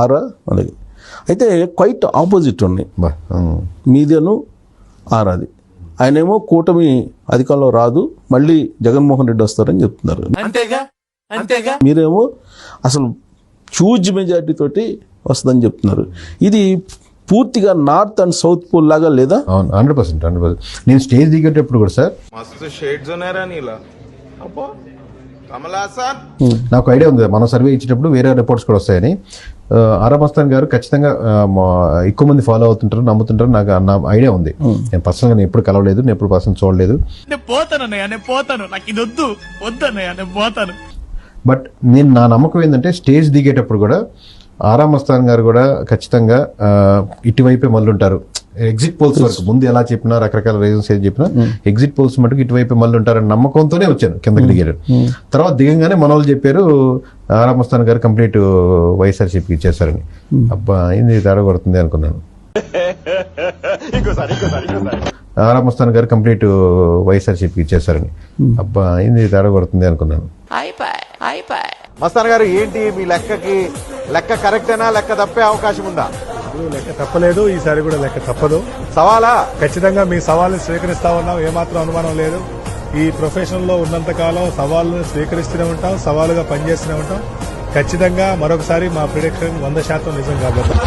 ఆరా? అలాగే. అయితే quite opposite ఉన్నాయి మీదేను ఆరాది. ఆయనేమో కూటమి అధికారంలో రాదు మళ్ళీ జగన్మోహన్ రెడ్డి వస్తారని చెప్తున్నారు. మీరేమో అసలు హ్యూజ్ మెజార్టీ తోటి వస్తుందని చెప్తున్నారు. ఇది పూర్తిగా నార్త్ అండ్ సౌత్ పోల్ లాగా లేదా? హండ్రెడ్ పర్సెంట్ హండ్రెడ్ పర్సెంట్ నేను స్టేజ్ దిగేటప్పుడు కూడా సార్ నాకు ఐడియా ఉంది. మనం సర్వే ఇచ్చేటప్పుడు వేరే రిపోర్ట్స్ కూడా వస్తాయని. ఆరామస్తాన్ గారు ఖచ్చితంగా ఎక్కువ మంది ఫాలో అవుతుంటారు నమ్ముతుంటారు. నాకు నా ఐడియా ఉంది. నేను పర్సనల్గా నేను ఎప్పుడు కలవలేదు నేను ఎప్పుడు పర్సన్ చూడలేదు. నేను పోతాను అన్నయ్య నేను పోతాను. నాకు ఇది వద్దు. వద్దు అన్నయ్య నేను పోతాను. బట్ నేను నా నమ్మకం ఏంటంటే స్టేజ్ దిగేటప్పుడు కూడా ఆరామస్తాన్ గారు కూడా ఖచ్చితంగా ఇటువైపే మళ్ళీ ఉంటారు ఎగ్జిట్ పోల్స్ వరకు ముందు ఎలా చెప్పినా రకరకాల రీజన్స్ ఏం చెప్పినా ఎగ్జిట్ పోల్స్ మటుకు ఇటువైపే మళ్ళీ ఉంటారని నమ్మకంతోనే వచ్చాను కిందకి దిగారు తర్వాత దిగంగానే మన వాళ్ళు చెప్పారు ఆరామస్తాన్ గారు కంప్లీట్ వైఎస్ఆర్సీపీకి ఇచ్చేస్తారని. అబ్బా ఇది తేడా కొడుతుంది అనుకున్నాను ఆరామస్తాన్ గారు కంప్లీట్ వైఎస్ఆర్సీపీకి ఇచ్చేస్తారని. అబ్బా ఇది తేడా కొడుతుంది అనుకున్నాను మస్తాన్ గారు ఏంటి మీ లెక్కకి లెక్క కరెక్టేనా లెక్క తప్పే అవకాశం ఉందా? లెక్క తప్పలేదు ఈసారి కూడా లెక్క తప్పదు. సవాలా? ఖచ్చితంగా మీ సవాల్ని స్వీకరిస్తా ఉన్నాం ఏమాత్రం అనుమానం లేదు. ఈ ప్రొఫెషన్లో ఉన్నంత కాలం సవాళ్ళను స్వీకరిస్తూనే ఉంటాం సవాలుగా పనిచేస్తూనే ఉంటాం. ఖచ్చితంగా మరొకసారి మా ప్రిడిక్షన్ వంద శాతం నిజం కాబోతుంది.